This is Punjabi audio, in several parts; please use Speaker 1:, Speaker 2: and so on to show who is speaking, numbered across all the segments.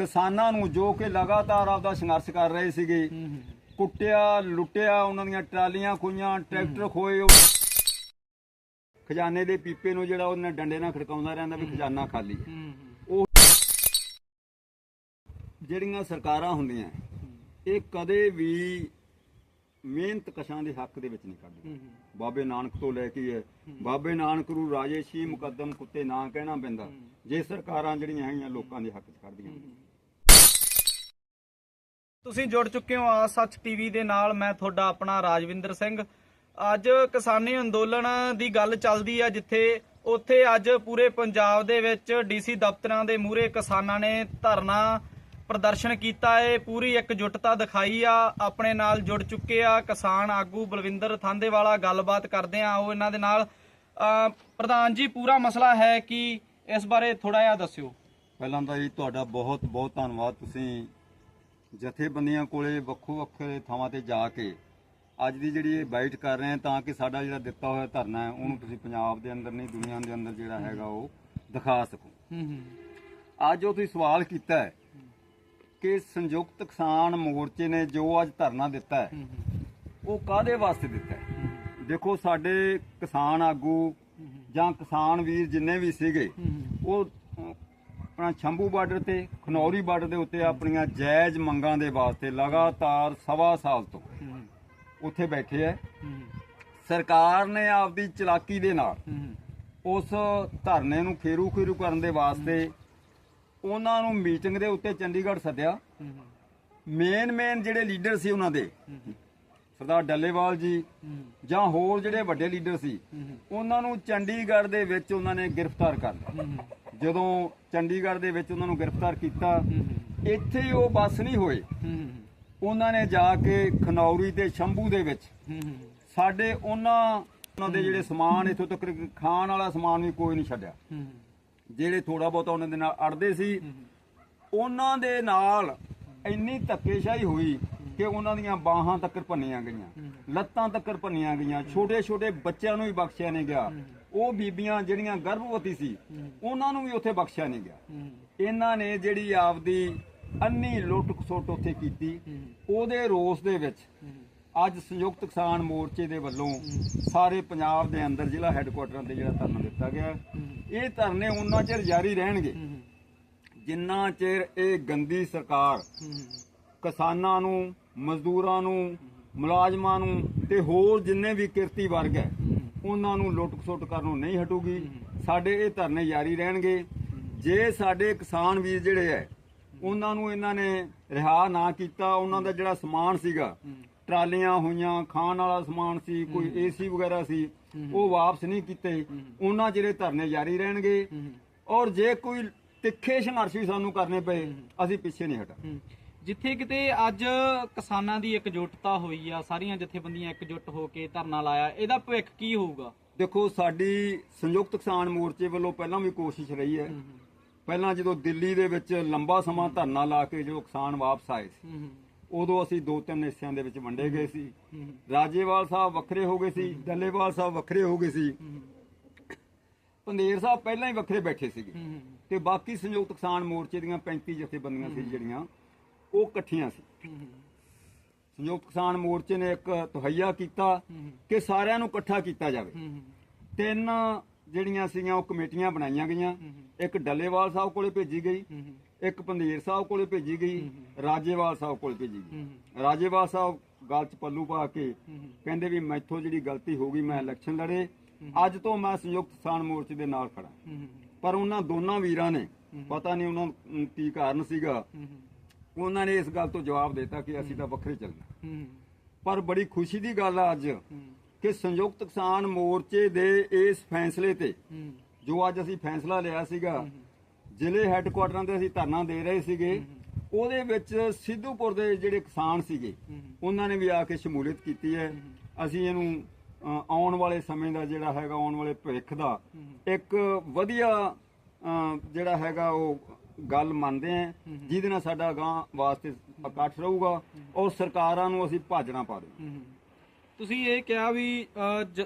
Speaker 1: ਕਿਸਾਨਾਂ ਨੂੰ ਜੋ ਕਿ ਲਗਾਤਾਰ ਆਪਦਾ ਸੰਘਰਸ਼ ਕਰ ਰਹੇ ਸੀਗੇ ਕੁੱਟਿਆ ਲੁੱਟਿਆ ਉਹਨਾਂ ਦੀਆਂ ਟਰਾਲੀਆਂ ਖੋਈਆਂ ਟਰੈਕਟਰ ਖੋਏ ਖਜ਼ਾਨੇ ਦੇ ਪੀਪੇ ਨੂੰ ਜਿਹੜਾ ਉਹਨੇ ਡੰਡੇ ਨਾਲ ਖੜਕਾਉਂਦਾ ਰਹਿੰਦਾ ਵੀ ਖਜ਼ਾਨਾ ਖਾਲੀ ਹੈ। ਉਹ ਜਿਹੜੀਆਂ ਸਰਕਾਰਾਂ ਹੁੰਦੀਆਂ ਇਹ ਕਦੇ ਵੀ ਮਿਹਨਤ ਕਸ਼ਾਂ ਦੇ ਹੱਕ ਦੇ ਵਿੱਚ ਨਹੀਂ ਕੱਢਦੀਆਂ। ਬਾਬੇ ਨਾਨਕ ਤੋਂ ਲੈ ਕੇ ਹੈ ਬਾਬੇ ਨਾਨਕ ਨੂੰ ਰਾਜੇ ਸ਼ੀ ਮੁਕੱਦਮ ਕੁੱਤੇ ਨਾ ਕਹਿਣਾ ਪੈਂਦਾ। ਜੇ ਸਰਕਾਰਾਂ ਜਿਹੜੀਆਂ ਹੈਗੀਆਂ ਲੋਕਾਂ ਦੇ ਹੱਕ 'ਚ ਕੱਢਦੀਆਂ।
Speaker 2: ਤੁਸੀਂ ਜੁੜ ਚੁੱਕੇ ਹੋ ਆ ਸੱਚ ਟੀਵੀ ਦੇ ਨਾਲ। ਮੈਂ ਤੁਹਾਡਾ ਆਪਣਾ ਰਾਜਵਿੰਦਰ ਸਿੰਘ। ਅੱਜ ਕਿਸਾਨੀ ਅੰਦੋਲਨ ਦੀ ਗੱਲ ਚੱਲਦੀ ਆ, ਜਿੱਥੇ ਉੱਥੇ ਅੱਜ ਪੂਰੇ ਪੰਜਾਬ ਦੇ ਵਿੱਚ ਡੀਸੀ ਦਫ਼ਤਰਾਂ ਦੇ ਮੂਹਰੇ ਕਿਸਾਨਾਂ ਨੇ ਧਰਨਾ ਪ੍ਰਦਰਸ਼ਨ ਕੀਤਾ। ਏ ਪੂਰੀ ਇਕਜੁੱਟਤਾ ਦਿਖਾਈ ਆ। ਆਪਣੇ ਨਾਲ ਜੁੜ ਚੁੱਕੇ ਆ ਕਿਸਾਨ ਆਗੂ ਬਲਵਿੰਦਰ ਥਾਂਦੇਵਾਲਾ। ਗੱਲਬਾਤ ਕਰਦੇ ਆ ਉਹ ਇਹਨਾਂ ਦੇ ਨਾਲ। ਪ੍ਰਧਾਨ ਜੀ, ਪੂਰਾ ਮਸਲਾ ਹੈ ਕਿ ਇਸ ਬਾਰੇ ਥੋੜਾ ਜਿਹਾ ਦੱਸਿਓ।
Speaker 1: ਪਹਿਲਾਂ ਤਾਂ ਜੀ, ਤੁਹਾਡਾ ਬਹੁਤ ਬਹੁਤ ਧੰਨਵਾਦ। ਤੁਸੀਂ ਜਥੇਬੰਦੀਆਂ ਕੋਲੇ ਵੱਖੋ ਵੱਖਰੇ ਥਾਵਾਂ ਤੇ ਜਾ ਕੇ ਅੱਜ ਦੀ ਜਿਹੜੀ ਇਹ ਬਾਈਟ ਕਰ ਰਹੇ ਆ ਤਾਂ ਕਿ ਸਾਡਾ ਜਿਹੜਾ ਦਿੱਤਾ ਹੋਇਆ ਧਰਨਾ ਹੈ ਉਹਨੂੰ ਤੁਸੀਂ ਪੰਜਾਬ ਦੇ ਅੰਦਰ ਨਹੀਂ ਦੁਨੀਆ ਦੇ ਅੰਦਰ ਜਿਹੜਾ ਹੈਗਾ ਉਹ ਦਿਖਾ ਸਕੋ।
Speaker 2: ਹੂੰ ਹੂੰ।
Speaker 1: ਅੱਜ ਜੋ ਤੁਸੀਂ ਸਵਾਲ ਕੀਤਾ ਹੈ ਕਿ ਸੰਯੁਕਤ ਕਿਸਾਨ ਮੋਰਚੇ ਨੇ ਜੋ ਅੱਜ ਧਰਨਾ ਦਿੱਤਾ ਹੈ ਉਹ ਕਾਦੇ ਵਾਸਤੇ ਦਿੱਤਾ ਹੈ? ਦੇਖੋ ਸਾਡੇ ਕਿਸਾਨ ਆਗੂ ਜਾਂ ਕਿਸਾਨ ਵੀਰ ਜਿੰਨੇ ਵੀ ਸੀਗੇ ਉਹ ਆਪਣਾ ਸ਼ੰਭੂ ਬਾਰਡਰ ਤੇ, ਖਨੌਰੀ ਬਾਰਡਰ ਦੇ ਉੱਤੇ ਆਪਣੀਆਂ ਜਾਇਜ਼ ਮੰਗਾਂ ਦੇ ਵਾਸਤੇ ਲਗਾਤਾਰ ਸਵਾ ਸਾਲ ਤੋਂ ਉੱਥੇ ਬੈਠੇ ਐ। ਸਰਕਾਰ ਨੇ ਆਪਦੀ ਚਲਾਕੀ ਦੇ ਨਾਲ ਉਸ ਧਰਨੇ ਨੂੰ ਖੇਰੂ ਖੇਰੂ ਕਰਨ ਦੇ ਵਾਸਤੇ ਉਹਨਾਂ ਨੂੰ ਮੀਟਿੰਗ ਦੇ ਉੱਤੇ ਚੰਡੀਗੜ੍ਹ ਸੱਦਿਆ। ਮੇਨ ਮੇਨ ਜਿਹੜੇ ਲੀਡਰ ਸੀ ਉਹਨਾਂ ਦੇ, ਸਰਦਾਰ ਡੱਲੇਵਾਲ ਜੀ ਜਾਂ ਹੋਰ ਜਿਹੜੇ ਵੱਡੇ ਲੀਡਰ ਸੀ, ਉਹਨਾਂ ਨੂੰ ਚੰਡੀਗੜ੍ਹ ਦੇ ਵਿੱਚ ਉਹਨਾਂ ਨੇ ਗ੍ਰਿਫਤਾਰ ਕਰ ਲਿਆ। ਜਦੋਂ ਚੰਡੀਗੜ੍ਹ ਦੇ ਵਿੱਚ ਉਹਨਾਂ ਨੂੰ ਗ੍ਰਿਫਤਾਰ ਕੀਤਾ। ਇੱਥੇ ਉਹ ਬਸ ਨਹੀਂ ਹੋਏ। ਉਹਨਾਂ ਨੇ ਜਾ ਕੇ ਖਨੌਰੀ ਤੇ ਸ਼ੰਭੂ ਦੇ ਵਿੱਚ ਸਾਡੇ ਉਹਨਾਂ ਉਹਨਾਂ ਦੇ ਜਿਹੜੇ ਸਮਾਨ ਇਥੋਂ ਤੱਕ ਖਾਣ ਵਾਲਾ ਸਮਾਨ ਵੀ ਕੋਈ ਨਹੀਂ ਛੱਡਿਆ। ਜਿਹੜੇ ਥੋੜਾ ਬਹੁਤਾ ਉਹਨਾਂ ਦੇ ਨਾਲ ਅੜਦੇ ਸੀ ਉਹਨਾਂ ਦੇ ਨਾਲ ਇੰਨੀ ਧੱਕੇਸ਼ਾਹੀ ਹੋਈ ਕਿ ਉਹਨਾਂ ਦੀਆਂ ਬਾਹਾਂ ਤੱਕ ਭੰਨੀਆਂ ਗਈਆਂ ਲੱਤਾਂ ਤੱਕ ਭੰਨੀਆਂ ਗਈਆਂ ਛੋਟੇ ਛੋਟੇ ਬੱਚਿਆਂ ਨੂੰ ਵੀ ਬਖਸ਼ਿਆ ਨਹੀਂ ਗਿਆ। ਉਹ ਬੀਬੀਆਂ ਜਿਹੜੀਆਂ ਗਰਭਵਤੀ ਸੀ ਉਹਨਾਂ ਨੂੰ ਵੀ ਉੱਥੇ ਬਖਸ਼ਿਆ ਨਹੀਂ ਗਿਆ। ਇਹਨਾਂ ਨੇ ਜਿਹੜੀ ਆਪਦੀ ਅੰਨੀ ਲੁੱਟ ਖਸੁੱਟ ਉੱਥੇ ਕੀਤੀ। ਉਹਦੇ ਰੋਸ ਦੇ ਵਿੱਚ ਅੱਜ ਸੰਯੁਕਤ ਕਿਸਾਨ ਮੋਰਚੇ ਦੇ ਵੱਲੋਂ ਸਾਰੇ ਪੰਜਾਬ ਦੇ ਅੰਦਰ ਜ਼ਿਲ੍ਹਾ ਹੈੱਡਕੁਆਟਰਾਂ ਤੇ ਜਿਹੜਾ ਧਰਨਾ ਦਿੱਤਾ ਗਿਆ। ਇਹ ਧਰਨੇ ਉਹਨਾਂ ਚਿਰ ਜਾਰੀ ਰਹਿਣਗੇ। ਜਿੰਨਾ ਚਿਰ ਇਹ ਗੰਦੀ ਸਰਕਾਰ ਕਿਸਾਨਾਂ ਨੂੰ ਮਜ਼ਦੂਰਾਂ ਨੂੰ ਮੁਲਾਜ਼ਮਾਂ ਨੂੰ ਤੇ ਹੋਰ ਜਿੰਨੇ ਵੀ ਕਿਰਤੀ ਵਰਗ ਹੈ। ਉਹਨਾਂ ਨੂੰ ਲੁੱਟ ਖਸੁੱਟ ਕਰਨੋਂ ਨਹੀਂ ਹਟੂਗੀ। ਸਾਡੇ ਇਹ ਧਰਨੇ ਜਾਰੀ ਰਹਿਣਗੇ। ਜੇ ਸਾਡੇ ਕਿਸਾਨ ਵੀਰ ਜਿਹੜੇ ਹੈ ਉਹਨਾਂ ਨੂੰ ਇਹਨਾਂ ਨੇ ਰਿਹਾ ਨਾ ਕੀਤਾ ਉਹਨਾਂ ਦਾ ਜਿਹੜਾ ਸਮਾਨ ਸੀਗਾ ਟਰਾਲੀਆਂ ਹੋਈਆਂ ਖਾਣ ਵਾਲਾ ਸਮਾਨ ਸੀ ਕੋਈ ਏਸੀ ਵਗੈਰਾ ਸੀ ਉਹ ਵਾਪਸ ਨਹੀਂ ਕੀਤੇ। ਉਹਨਾਂ ਜਿਹੜੇ ਧਰਨੇ ਜਾਰੀ ਰਹਿਣਗੇ। ਔਰ ਜੇ ਕੋਈ ਤਿੱਖੇ ਸੰਘਰਸ਼ ਵੀ ਸਾਨੂੰ ਕਰਨੇ ਪਏ ਅਸੀਂ ਪਿੱਛੇ ਨਹੀਂ ਹਟਾ
Speaker 2: ਜਿੱਥੇ ਕਿਤੇ ਅੱਜ ਕਿਸਾਨਾਂ ਦੀ ਇਕਜੁੱਟਤਾ ਹੋਈ ਆ ਸਾਰੀਆਂ ਜਥੇਬੰਦੀਆਂ ਇਕਜੁੱਟ ਹੋ ਕੇ ਧਰਨਾ ਲਾਇਆ ਇਹਦਾ ਭਵਿੱਖ ਕੀ ਹੋਊਗਾ?
Speaker 1: ਦੇਖੋ ਸਾਡੀ ਸੰਯੁਕਤ ਕਿਸਾਨ ਮੋਰਚੇ ਵੱਲੋਂ ਪਹਿਲਾਂ ਵੀ ਕੋਸ਼ਿਸ਼ ਰਹੀ ਹੈ। ਪਹਿਲਾਂ ਜਦੋਂ ਦਿੱਲੀ ਦੇ ਵਿੱਚ ਲੰਬਾ ਸਮਾਂ ਧਰਨਾ ਲਾ ਕੇ ਜੋ ਕਿਸਾਨ ਵਾਪਸ ਆਏ ਸੀ ਉਦੋਂ ਅਸੀਂ ਦੋ ਤਿੰਨ ਹਿੱਸਿਆਂ ਦੇ ਵਿੱਚ ਵੰਡੇ ਗਏ ਸੀ। ਰਾਜੇਵਾਲ ਸਾਹਿਬ ਵੱਖਰੇ ਹੋ ਗਏ ਸੀ ਡੱਲੇਵਾਲ ਸਾਹਿਬ ਵੱਖਰੇ ਹੋ ਗਏ ਸੀ। ਪੰਦੇਰ ਸਾਹਿਬ ਪਹਿਲਾਂ ਹੀ ਵੱਖਰੇ ਬੈਠੇ ਸੀਗੇ। ਤੇ ਬਾਕੀ ਸੰਯੁਕਤ ਕਿਸਾਨ ਮੋਰਚੇ ਦੀਆਂ 35 ਜਥੇਬੰਦੀਆਂ ਸੀ ਜਿਹੜੀਆਂ ਉਹ ਇਕੱਠੀਆਂ ਸੀ ਸੰਯੁਕਤ ਕਿਸਾਨ ਮੋਰਚੇ ਨੇ ਇੱਕ ਤਹਈਆ ਕੀਤਾ ਕਿ ਸਾਰਿਆਂ ਨੂੰ ਇਕੱਠਾ ਕੀਤਾ ਜਾਵੇ ਤਿੰਨ ਜਿਹੜੀਆਂ ਸੀਗੀਆਂ ਉਹ ਕਮੇਟੀਆਂ ਬਣਾਈਆਂ ਗਈਆਂ ਇੱਕ ਡੱਲੇਵਾਲ ਸਾਹਿਬ ਕੋਲੇ ਭੇਜੀ ਗਈ ਇੱਕ ਪੰਧੀਰ ਸਾਹਿਬ ਕੋਲੇ ਭੇਜੀ ਗਈ ਰਾਜੇਵਾਲ ਸਾਹਿਬ ਕੋਲੇ ਭੇਜੀ ਗਈ ਰਾਜੇਵਾਲ ਸਾਹਿਬ ਗੱਲ 'ਚ ਪੱਲੂ ਪਾ ਕੇ ਕਹਿੰਦੇ ਵੀ ਮੈਥੋਂ ਜਿਹੜੀ ਗਲਤੀ ਹੋ ਗਈ ਮੈਂ ਇਲੈਕਸ਼ਨ ਲੜੇ ਅੱਜ ਤੋਂ ਮੈਂ ਸੰਯੁਕਤ ਕਿਸਾਨ ਮੋਰਚੇ ਦੇ ਨਾਲ ਖੜਾ ਪਰ ਉਹਨਾਂ ਦੋਨਾਂ ਵੀਰਾਂ ਨੇ ਪਤਾ ਨਹੀਂ ਉਹਨਾਂ ਨੂੰ ਕੀ ਕਾਰਨ ਸੀਗਾ ਉਹਨਾਂ ਨੇ ਇਸ ਗੱਲ ਤੋਂ ਜਵਾਬ ਦਿੱਤਾ ਕਿ ਅਸੀਂ ਤਾਂ ਵੱਖਰੇ ਚੱਲਣਾ। ਪਰ ਬੜੀ ਖੁਸ਼ੀ ਦੀ ਗੱਲ ਆ ਅੱਜ ਕਿ ਸੰਯੁਕਤ ਕਿਸਾਨ ਮੋਰਚੇ ਦੇ ਇਸ ਫੈਸਲੇ ਤੇ ਜੋ ਅੱਜ ਅਸੀਂ ਫੈਸਲਾ ਲਿਆ ਸੀਗਾ ਜ਼ਿਲ੍ਹੇ ਹੈੱਡਕੁਆਟਰਾਂ ਤੇ ਅਸੀਂ ਧਰਨਾ ਦੇ ਰਹੇ ਸੀਗੇ ਉਹਦੇ ਵਿੱਚ ਸਿੱਧੂਪੁਰ ਦੇ ਜਿਹੜੇ ਕਿਸਾਨ ਸੀਗੇ ਉਹਨਾਂ ਨੇ ਵੀ ਆ ਕੇ ਸ਼ਮੂਲੀਅਤ ਕੀਤੀ ਹੈ। ਅਸੀਂ ਇਹਨੂੰ ਆਉਣ ਵਾਲੇ ਸਮੇਂ ਦਾ ਜਿਹੜਾ ਹੈਗਾ ਆਉਣ ਵਾਲੇ ਭਵਿੱਖ ਦਾ ਇੱਕ ਵਧੀਆ ਜਿਹੜਾ ਹੈਗਾ ਉਹ ਗੱਲ ਮੰਨਦੇ ਆ ਜਿਹਦੇ ਨਾਲ ਸਾਡਾ ਗਾਂ ਵਾਸਤੇ ਇਕੱਠ ਰਹੂਗਾ ਔਰ ਸਰਕਾਰਾਂ ਨੂੰ ਅਸੀਂ ਭਾਜਣਾ ਪਾ ਦੇ
Speaker 2: ਤੁਸੀਂ ਇਹ ਕਿਹਾ ਵੀ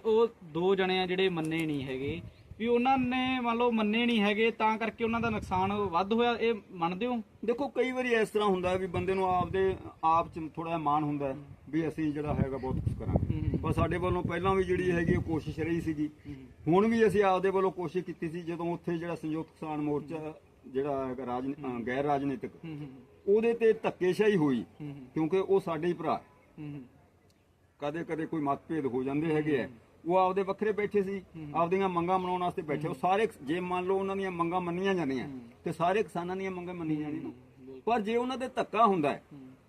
Speaker 2: ਉਹ ਦੋ ਜਣੇ ਆ ਜਿਹੜੇ ਮੰਨੇ ਨਹੀਂ ਹੈਗੇ ਵੀ ਉਹਨਾਂ ਨੇ ਮੰਨ ਲਓ ਮੰਨੇ ਨਹੀਂ ਹੈਗੇ ਤਾਂ ਕਰਕੇ ਉਹਨਾਂ ਦਾ ਨੁਕਸਾਨ ਵੱਧ ਹੋਇਆ ਇਹ ਮੰਨਦੇ ਹੋ?
Speaker 1: ਦੇਖੋ ਕਈ ਵਾਰੀ ਇਸ ਤਰ੍ਹਾਂ ਹੁੰਦਾ ਵੀ ਬੰਦੇ ਨੂੰ ਆਪਦੇ ਆਪ ਚ ਥੋੜਾ ਮਾਣ ਹੁੰਦਾ ਵੀ ਅਸੀਂ ਜਿਹੜਾ ਹੈਗਾ ਬਹੁਤ ਕੁਝ ਕਰਾਂਗੇ। ਪਰ ਸਾਡੇ ਵੱਲੋਂ ਪਹਿਲਾਂ ਵੀ ਜਿਹੜੀ ਹੈਗੀ ਉਹ ਕੋਸ਼ਿਸ਼ ਰਹੀ ਸੀਗੀ। ਹੁਣ ਵੀ ਅਸੀਂ ਆਪਦੇ ਵੱਲੋਂ ਕੋਸ਼ਿਸ਼ ਕੀਤੀ ਸੀ ਜਦੋਂ ਉੱਥੇ ਜਿਹੜਾ ਸੰਯੁਕਤ ਕਿਸਾਨ ਮੋਰਚਾ ਜਿਹੜਾ ਰਾਜ ਗੈਰ ਰਾਜਨੀਤਿਕ ਉਹਦੇ ਤੇ ਧੱਕੇਸ਼ਾਹੀ ਹੋਈ ਕਿਉਂਕਿ ਉਹ ਸਾਡੇ ਹੀ ਭਰਾ। ਕਦੇ ਕਦੇ ਕੋਈ ਮਤਭੇਦ ਹੋ ਜਾਂਦੇ ਹੈਗੇ ਆ। ਉਹ ਆਪਦੇ ਵੱਖਰੇ ਬੈਠੇ ਸੀ ਆਪਦੀਆਂ ਮੰਗਾਂ ਮਨਾਉਣ ਵਾਸਤੇ ਬੈਠੇ ਉਹ ਸਾਰੇ ਜੇ ਮੰਨ ਲਓ ਉਹਨਾਂ ਦੀਆਂ ਮੰਗਾਂ ਮੰਨੀਆਂ ਜਾਂਦੀਆਂ ਤੇ ਸਾਰੇ ਕਿਸਾਨਾਂ ਦੀਆਂ ਮੰਗਾਂ ਮੰਨੀਆਂ ਜਾਣੀਆਂ ਨਾ। ਪਰ ਜੇ ਉਹਨਾਂ ਦੇ ਧੱਕਾ ਹੁੰਦਾ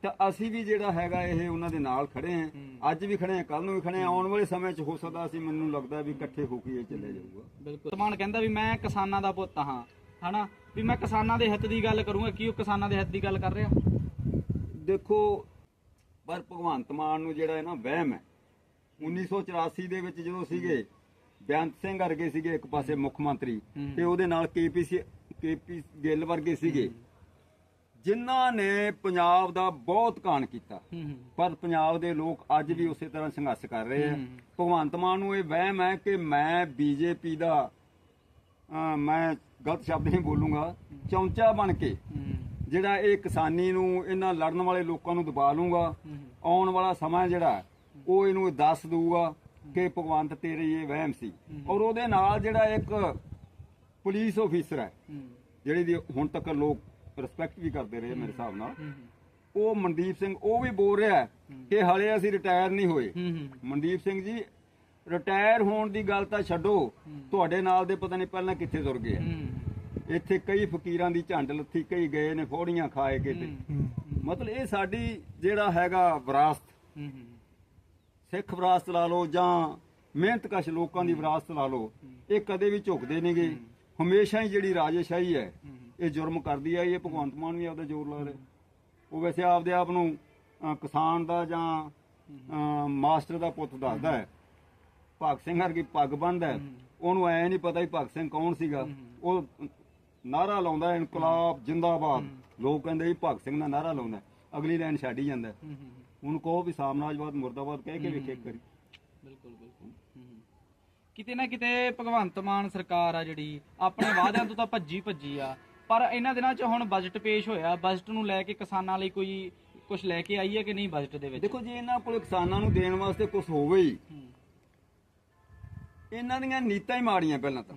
Speaker 1: ਤਾਂ ਅਸੀਂ ਵੀ ਜਿਹੜਾ ਹੈਗਾ ਇਹ ਉਹਨਾਂ ਦੇ ਨਾਲ ਖੜੇ ਹਾਂ। ਅੱਜ ਵੀ ਖੜੇ ਹਾਂ ਕੱਲ ਨੂੰ ਵੀ ਖੜੇ ਹਾਂ। ਆਉਣ ਵਾਲੇ ਸਮੇਂ 'ਚ ਹੋ ਸਕਦਾ ਅਸੀਂ ਮੈਨੂੰ ਲੱਗਦਾ ਵੀ ਇਕੱਠੇ ਹੋ ਕੇ ਇਹ ਚੱਲੇ ਜਾਊਗਾ।
Speaker 2: ਬਿਲਕੁਲ। ਸਮਾਨ ਕਹਿੰਦਾ ਵੀ ਮੈਂ ਕਿਸਾਨਾਂ ਦਾ ਪੁੱਤ ਹਾਂ ਹਨਾ? ਵੀ ਮੈਂ ਕਿਸਾਨਾਂ ਦੇ ਹਿੱਤ ਦੀ ਗੱਲ ਕਰੂੰਗਾ ਕੀ ਉਹ ਕਿਸਾਨਾਂ ਦੇ ਹਿੱਤ ਦੀ ਗੱਲ ਕਰ ਰਿਹਾ?
Speaker 1: ਦੇਖੋ ਪਰ ਭਗਵੰਤ ਮਾਨ ਨੂੰ ਜਿਹੜਾ ਹੈ ਨਾ ਵਹਿਮ ਹੈ 1984 ਦੇ ਵਿੱਚ ਜਦੋਂ ਸੀਗੇ ਬੇਅੰਤ ਸਿੰਘ ਵਰਗੇ ਸੀਗੇ ਇੱਕ ਪਾਸੇ ਮੁੱਖ ਮੰਤਰੀ। ਤੇ ਉਹਦੇ ਨਾਲ ਕੇਪੀਸੀ ਕੇਪੀ ਗਿੱਲ ਵਰਗੇ ਸੀਗੇ। ਜਿਨ੍ਹਾਂ ਨੇ ਪੰਜਾਬ ਦਾ ਬਹੁਤ ਕਾਣ ਕੀਤਾ। ਪਰ ਪੰਜਾਬ ਦੇ ਲੋਕ ਅੱਜ ਵੀ ਉਸੇ ਤਰ੍ਹਾਂ ਸੰਘਰਸ਼ ਕਰ ਰਹੇ ਆ। ਭਗਵੰਤ ਮਾਨ ਨੂੰ ਇਹ ਵਹਿਮ ਹੈ ਕਿ ਮੈਂ ਬੀਜੇਪੀ ਦਾ ਮੈਂ ਗਲਤ ਸ਼ਬਦ ਨਹੀਂ ਬੋਲੂੰਗਾ ਚੌਂਚਾ ਬਣ ਕੇ ਜਿਹੜਾ ਇਹ ਕਿਸਾਨੀ ਨੂੰ ਇਹਨਾਂ ਲੜਨ ਵਾਲੇ ਲੋਕਾਂ ਨੂੰ ਦਬਾ ਲੂੰਗਾ ਆਉਣ ਵਾਲਾ ਸਮਾਂ ਜਿਹੜਾ ਉਹ ਇਹਨੂੰ ਦੱਸ ਦਊਗਾ ਕਿ ਭਗਵੰਤ ਤੇਰੇ ਇਹ ਵਹਿਮ ਸੀ। ਔਰ ਉਹਦੇ ਨਾਲ ਜਿਹੜਾ ਇੱਕ ਪੁਲਿਸ ਅਫੀਸਰ ਹੈ ਜਿਹੜੀ ਦੀ ਹੁਣ ਤੱਕ ਲੋਕ ਰਿਸਪੈਕਟ ਵੀ ਕਰਦੇ ਰਹੇ ਮੇਰੇ ਹਿਸਾਬ ਨਾਲ ਉਹ ਮਨਦੀਪ ਸਿੰਘ ਉਹ ਵੀ ਬੋਲ ਰਿਹਾ ਕਿ ਹਲੇ ਅਸੀਂ ਰਿਟਾਇਰ ਨਹੀਂ ਹੋਏ। ਮਨਦੀਪ ਸਿੰਘ ਜੀ ਰਿਟਾਇਰ ਹੋਣ ਦੀ ਗੱਲ ਤਾਂ ਛੱਡੋ। ਤੁਹਾਡੇ ਨਾਲ ਦੇ ਪਤਾ ਨਹੀਂ ਪਹਿਲਾਂ ਕਿੱਥੇ ਤੁਰ ਗਏ ਆ। ਇੱਥੇ ਕਈ ਫਕੀਰਾਂ ਦੀ ਝੰਡ ਲੱਥੀ ਕਈ ਗਏ ਨੇ ਫੋੜੀਆਂ ਖਾਏ ਕਿਤੇ ਮਤਲਬ ਇਹ ਸਾਡੀ ਜਿਹੜਾ ਹੈਗਾ ਵਿਰਾਸਤ ਸਿੱਖ ਵਿਰਾਸਤ ਲਾ ਲਓ ਜਾਂ ਮਿਹਨਤਕਸ਼ ਲੋਕਾਂ ਦੀ ਵਿਰਾਸਤ ਲਾ ਲਓ ਇਹ ਕਦੇ ਵੀ ਝੁਕਦੇ ਨਹੀਂਗੇ ਹਮੇਸ਼ਾ ਹੀ ਜਿਹੜੀ ਰਾਜੇਸ਼ਾਹੀ ਹੈ ਇਹ ਜੁਰਮ ਕਰਦੀ ਆਈ ਹੈ। ਭਗਵੰਤ ਮਾਨ ਵੀ ਆਪਦਾ ਜ਼ੋਰ ਲਾ ਰਿਹਾ। ਉਹ ਵੈਸੇ ਆਪਦੇ ਆਪ ਨੂੰ ਕਿਸਾਨ ਦਾ ਜਾਂ ਮਾਸਟਰ ਦਾ ਪੁੱਤ ਦੱਸਦਾ ਹੈ। ਭਗਤ ਸਿੰਘ ਵਰਗੀ ਪੱਗ ਬੰਨਦਾ ਹੈ। ਉਹਨੂੰ ਐ ਨਹੀਂ ਪਤਾ ਵੀ ਭਗਤ ਸਿੰਘ ਕੌਣ ਸੀਗਾ। ਉਹ ਨਾਰਾ ਲਾਉਂਦਾ ਹੈ, ਇਨਕਲਾਬ ਜਿੰਦਾਬਾਦ। ਲੋਕ ਕਹਿੰਦੇ ਵੀ ਭਗਤ ਸਿੰਘ ਦਾ ਨਾਰਾ ਲਾਉਂਦਾ ਹੈ। ਅਗਲੀ ਲਾਈਨ ਛੱਡ ਹੀ ਜਾਂਦਾ ਹੈ।
Speaker 2: ਹੂੰ ਹੂੰ
Speaker 1: ਉਹਨੂੰ ਕਹੋ ਵੀ ਸਾਮਰਾਜਵਾਦ ਮੁਰਦਾਬਾਦ ਕਹਿ ਕੇ ਵੇਖੇ
Speaker 2: ਬਿਲਕੁਲ ਬਿਲਕੁਲ। ਹੂੰ। ਕਿਤੇ ਨਾ ਕਿਤੇ ਭਗਵੰਤ ਮਾਨ ਸਰਕਾਰ ਆ ਜਿਹੜੀ ਆਪਣੇ ਵਾਅਦਿਆਂ ਤੋਂ ਤਾਂ ਭੱਜੀ ਭੱਜੀ ਆ। ਪਰ ਇਹਨਾਂ ਦਿਨਾਂ 'ਚ ਹੁਣ ਬਜਟ ਪੇਸ਼ ਹੋਇਆ। ਬਜਟ ਨੂੰ ਲੈ ਕੇ ਕਿਸਾਨਾਂ ਲਈ ਕੋਈ ਕੁਝ ਲੈ ਕੇ ਆਈ ਹੈ ਕਿ ਨਹੀਂ ਬਜਟ ਦੇ ਵਿੱਚ?
Speaker 1: ਦੇਖੋ ਜੇ ਇਹਨਾਂ ਕੋਲ ਕਿਸਾਨਾਂ ਨੂੰ ਦੇਣ ਵਾਸਤੇ ਕੁਝ ਹੋਵੇ ਹੀ। ਇਹਨਾਂ ਦੀਆਂ ਨੀਤਾਂ ਹੀ ਮਾੜੀਆਂ ਪਹਿਲਾਂ ਤਾਂ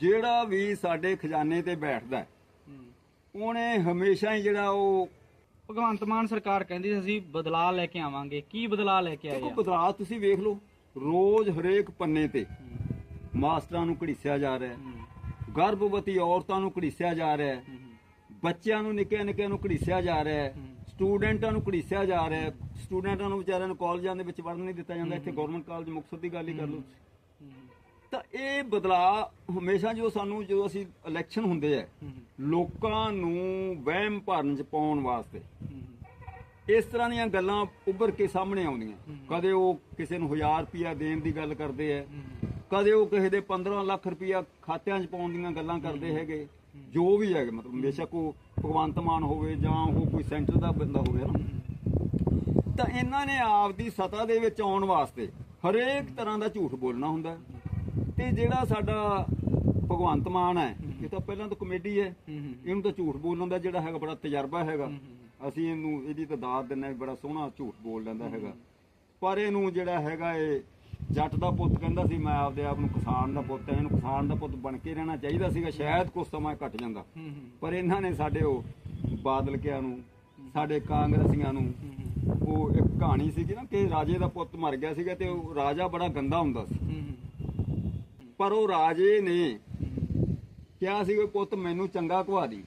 Speaker 1: ਜਿਹੜਾ ਵੀ ਸਾਡੇ ਖਜ਼ਾਨੇ ਤੇ ਬੈਠਦਾ। ਉਹਨੇ ਹਮੇਸ਼ਾ ਹੀ ਜਿਹੜਾ ਉਹ
Speaker 2: ਭਗਵੰਤ ਮਾਨ ਸਰਕਾਰ ਕਹਿੰਦੀ ਸੀ ਅਸੀਂ ਬਦਲਾਅ ਲੈ ਕੇ ਆਵਾਂਗੇ ਕੀ ਬਦਲਾਅ ਲੈ ਕੇ ਆਏ ਆ
Speaker 1: ਬਦਲਾਅ ਤੁਸੀਂ ਵੇਖ ਲਓ ਰੋਜ਼ ਹਰੇਕ ਪੰਨੇ ਤੇ ਮਾਸਟਰਾਂ ਨੂੰ ਘੜੀਸਿਆ ਜਾ ਰਿਹਾ ਹੈ ਗਰਭਵਤੀ ਔਰਤਾਂ ਨੂੰ ਘੜੀਸਿਆ ਜਾ ਰਿਹਾ ਹੈ ਬੱਚਿਆਂ ਨੂੰ ਨਿੱਕੇ ਨਿੱਕੇ ਨੂੰ ਘੜੀਸਿਆ ਜਾ ਰਿਹਾ ਹੈ। ਸਟੂਡੈਂਟਾਂ ਨੂੰ ਘੜੀਸਿਆ ਜਾ ਰਿਹਾ ਹੈ ਸਟੂਡੈਂਟਾਂ ਨੂੰ ਵਿਚਾਰਿਆਂ ਨੂੰ ਕਾਲਜਾਂ ਦੇ ਵਿੱਚ ਵੜਨ ਨਹੀਂ ਦਿੱਤਾ ਜਾਂਦਾ ਇੱਥੇ ਗਵਰਨਮੈਂਟ ਕਾਲਜ ਮੁਕਤਸਰ ਦੀ ਗੱਲ ਹੀ ਕਰ ਲਓ ਤਾਂ ਇਹ ਬਦਲਾਅ ਹਮੇਸ਼ਾ ਜੋ ਸਾਨੂੰ ਜਦੋਂ ਅਸੀਂ ਇਲੈਕਸ਼ਨ ਹੁੰਦੇ ਆ ਲੋਕਾਂ ਨੂੰ ਵਹਿਮ ਭਰਨ ਚ ਪਾਉਣ ਵਾਸਤੇ ਇਸ ਤਰ੍ਹਾਂ ਦੀਆਂ ਗੱਲਾਂ ਉੱਭਰ ਕੇ ਸਾਹਮਣੇ ਆਉਂਦੀਆਂ। ਕਦੇ ਉਹ ਕਿਸੇ ਨੂੰ 1000 ਰੁਪਿਆ ਦੇਣ ਦੀ ਗੱਲ ਕਰਦੇ ਆ
Speaker 2: ਹੂੰ,
Speaker 1: ਕਦੇ ਉਹ ਕਿਸੇ ਦੇ 15 ਲੱਖ ਰੁਪਿਆ ਖਾਤਿਆਂ 'ਚ ਪਾਉਣ ਦੀਆਂ ਗੱਲਾਂ ਕਰਦੇ ਹੈਗੇ। ਜੋ ਵੀ ਹੈਗੇ ਮਤਲਬ ਬੇਸ਼ੱਕ ਉਹ ਭਗਵੰਤ ਮਾਨ ਹੋਵੇ ਜਾਂ ਉਹ ਕੋਈ ਸੈਂਟਰ ਦਾ ਬੰਦਾ ਹੋਵੇ ਨਾ। ਤਾਂ ਇਹਨਾਂ ਨੇ ਆਪਦੀ ਸਤਾ ਦੇ ਵਿੱਚ ਆਉਣ ਵਾਸਤੇ ਹਰੇਕ ਤਰ੍ਹਾਂ ਦਾ ਝੂਠ ਬੋਲਣਾ ਹੁੰਦਾ। ਹੈ। ਤੇ ਜਿਹੜਾ ਸਾਡਾ ਭਗਵੰਤ ਮਾਨ ਹੈ ਇਹ ਤਾਂ ਪਹਿਲਾਂ ਤਾਂ ਕਮੇਡੀ ਹੈ। ਇਹਨੂੰ ਤਾਂ ਝੂਠ ਬੋਲਣ ਦਾ ਜਿਹੜਾ ਹੈਗਾ ਬੜਾ ਤਜਰਬਾ ਹੈਗਾ। ਅਸੀਂ ਇਹਨੂੰ ਇਹਦੀ ਤਾਂ ਦਾਤ ਦਿੰਨੇ ਵੀ ਬੜਾ ਸੋਹਣਾ ਝੂਠ ਬੋਲ ਲੈਂਦਾ ਹੈਗਾ। ਪਰ ਇਹਨੂੰ ਜਿਹੜਾ ਹੈਗਾ ਇਹ ਜੱਟ ਦਾ ਪੁੱਤ ਕਹਿੰਦਾ ਸੀ ਮੈਂ ਆਪਦੇ ਆਪ ਨੂੰ ਕਿਸਾਨ ਦਾ ਪੁੱਤ ਹੈ ਇਹਨੂੰ ਕਿਸਾਨ ਦਾ ਪੁੱਤ ਬਣ ਕੇ ਰਹਿਣਾ ਚਾਹੀਦਾ ਸੀਗਾ ਸ਼ਾਇਦ ਕੁਝ ਸਮਾਂ ਘਟ ਜਾਂਦਾ। ਪਰ ਇਹਨਾਂ ਨੇ ਸਾਡੇ ਉਹ ਬਾਦਲ ਕਿਆਂ ਨੂੰ ਸਾਡੇ ਕਾਂਗਰਸੀਆਂ ਨੂੰ ਉਹ ਇੱਕ ਕਹਾਣੀ ਸੀਗੀ ਨਾ ਕਿ ਰਾਜੇ ਦਾ ਪੁੱਤ ਮਰ ਗਿਆ ਸੀਗਾ ਤੇ ਉਹ ਰਾਜਾ ਬੜਾ ਗੰਦਾ ਹੁੰਦਾ ਸੀ। ਪਰ ਉਹ ਰਾਜੇ ਨੇ ਕਿਹਾ ਸੀ ਵੀ ਪੁੱਤ ਮੈਨੂੰ ਚੰਗਾ ਘਵਾ ਦੀ।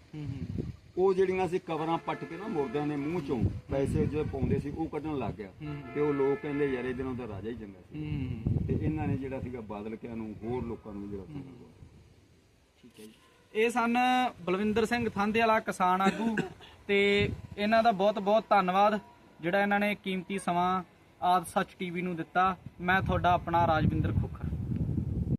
Speaker 1: ਉਹ ਜਿਹੜੀਆਂ ਸੀ ਕਵਰਾਂ ਪੱਟ ਕੇ ਨਾ ਮੁਰਦਿਆਂ ਦੇ ਮੂੰਹ ਚੋਂ ਪੈਸੇ ਜੋ ਪਾਉਂਦੇ ਸੀ ਉਹ ਕੱਢਣ ਲੱਗ ਗਿਆ। ਤੇ ਉਹ ਲੋਕ ਕਹਿੰਦੇ ਯਾਰ ਇਹਦੇ ਨਾਲ ਤਾਂ ਰਾਜਾ ਹੀ ਚੰਗਾ ਸੀ। ਤੇ ਇਹਨਾਂ ਨੇ ਜਿਹੜਾ ਸੀਗਾ ਬਾਦਲ ਕਿਆਂ ਨੂੰ ਹੋਰ ਲੋਕਾਂ ਨੂੰ ਜਿਹੜਾ
Speaker 2: ਠੀਕ ਹੈ ਜੀ। ਇਹ ਸਨ ਬਲਵਿੰਦਰ ਸਿੰਘ ਥਾਂਦੇ ਵਾਲਾ ਕਿਸਾਨ ਆਗੂ। ਤੇ ਇਹਨਾਂ ਦਾ ਬਹੁਤ ਬਹੁਤ ਧੰਨਵਾਦ। ਜਿਹੜਾ ਇਹਨਾਂ ਨੇ ਕੀਮਤੀ ਸਮਾਂ ਆਦ ਸੱਚ ਟੀਵੀ ਨੂੰ ਦਿੱਤਾ। ਮੈਂ ਤੁਹਾਡਾ ਆਪਣਾ ਰਾਜਵਿੰਦਰ ਖੁੱਖਰ